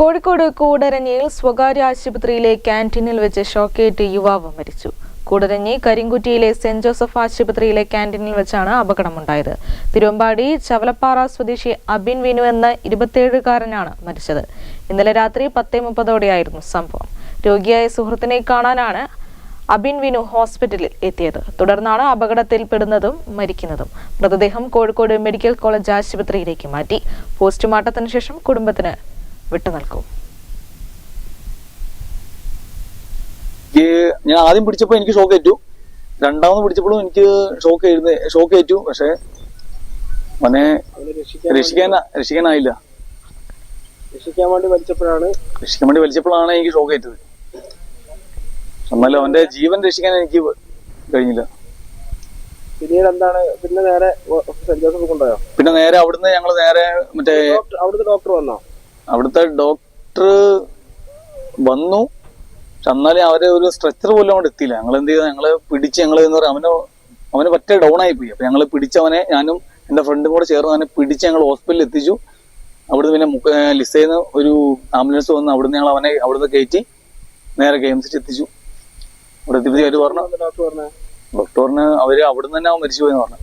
കോഴിക്കോട് കൂടരഞ്ഞിയിൽ സ്വകാര്യ ആശുപത്രിയിലെ ക്യാന്റീനിൽ വെച്ച് ഷോക്കേറ്റ് യുവാവ് മരിച്ചു. കൂടരഞ്ഞി കരിങ്കുറ്റിയിലെ സെന്റ് ജോസഫ് ആശുപത്രിയിലെ ക്യാന്റീനിൽ വെച്ചാണ് അപകടമുണ്ടായത്. തിരുവമ്പാടി ചവലപ്പാറ സ്വദേശി അബിൻ വിനു എന്ന ഇരുപത്തിയേഴുകാരനാണ് മരിച്ചത്. ഇന്നലെ രാത്രി പത്തേ മുപ്പതോടെയായിരുന്നു സംഭവം. രോഗിയായ സുഹൃത്തിനെ കാണാനാണ് അബിൻ വിനു ഹോസ്പിറ്റലിൽ എത്തിയത്. തുടർന്നാണ് അപകടത്തിൽപ്പെടുന്നതും മരിക്കുന്നതും. മൃതദേഹം കോഴിക്കോട് മെഡിക്കൽ കോളേജ് ആശുപത്രിയിലേക്ക് മാറ്റി. പോസ്റ്റ്മോർട്ടത്തിന് ശേഷം കുടുംബത്തിന് വിട്ടുനൽകും നൽകൂ ഞാൻ ആദ്യം പിടിച്ചപ്പോൾ എനിക്ക് ഷോക്ക് ഏറ്റു. രണ്ടാമത് പിടിച്ചപ്പോഴും എനിക്ക് ഷോക്ക് ആയിരുന്നു ഷോക്ക് ഏറ്റു. പക്ഷെ അവനെ അവനെ രക്ഷിക്കാൻ രക്ഷിക്കാനായില്ല. രക്ഷിക്കാൻ വേണ്ടി വലിച്ചപ്പോഴാണ് രക്ഷിക്കാൻ വേണ്ടി വലിച്ചപ്പോഴാണ് എനിക്ക് ഷോക്ക് ഏറ്റത്. എന്നാലും അവന്റെ ജീവൻ രക്ഷിക്കാൻ എനിക്ക് കഴിഞ്ഞില്ല. പിന്നീട് എന്താണ് പിന്നെ നേരെ ഓ- സെന്റ് ജോസഫ് കൊണ്ടുപോയോ? പിന്നെ നേരെ അവിടുന്ന് ഞങ്ങൾ നേരെ മറ്റേ അവിടുത്തെ ഡോക്ടർ വന്നോ? അവിടുത്തെ ഡോക്ടർ വന്നു. പക്ഷെ എന്നാലും അവരെ ഒരു സ്ട്രെച്ചർ പോലും അവിടെ എത്തിയില്ല. ഞങ്ങൾ എന്ത് ചെയ്തു? ഞങ്ങൾ പിടിച്ച് ഞങ്ങൾ എന്ന് പറയാം. അവന് അവന് പറ്റേ ഡൗൺ ആയി പോയി. അപ്പൊ ഞങ്ങൾ പിടിച്ചവനെ ഞാനും എന്റെ ഫ്രണ്ടും കൂടെ ചേർന്ന് അവനെ പിടിച്ച് ഞങ്ങൾ ഹോസ്പിറ്റലിൽ എത്തിച്ചു. അവിടുന്ന് പിന്നെ ലിസയിൽ നിന്ന് ഒരു ആംബുലൻസ് വന്ന് അവിടുന്ന് ഞങ്ങൾ അവനെ അവിടുന്ന് കയറ്റി നേരെ കെ എം സിച്ച് എത്തിച്ചു. അവിടെ എത്തിപ്പോ അവർ പറഞ്ഞു ഡോക്ടർ പറഞ്ഞേ അവർ അവിടുന്ന് തന്നെ അവൻ മരിച്ചു പോയെന്ന് പറഞ്ഞു.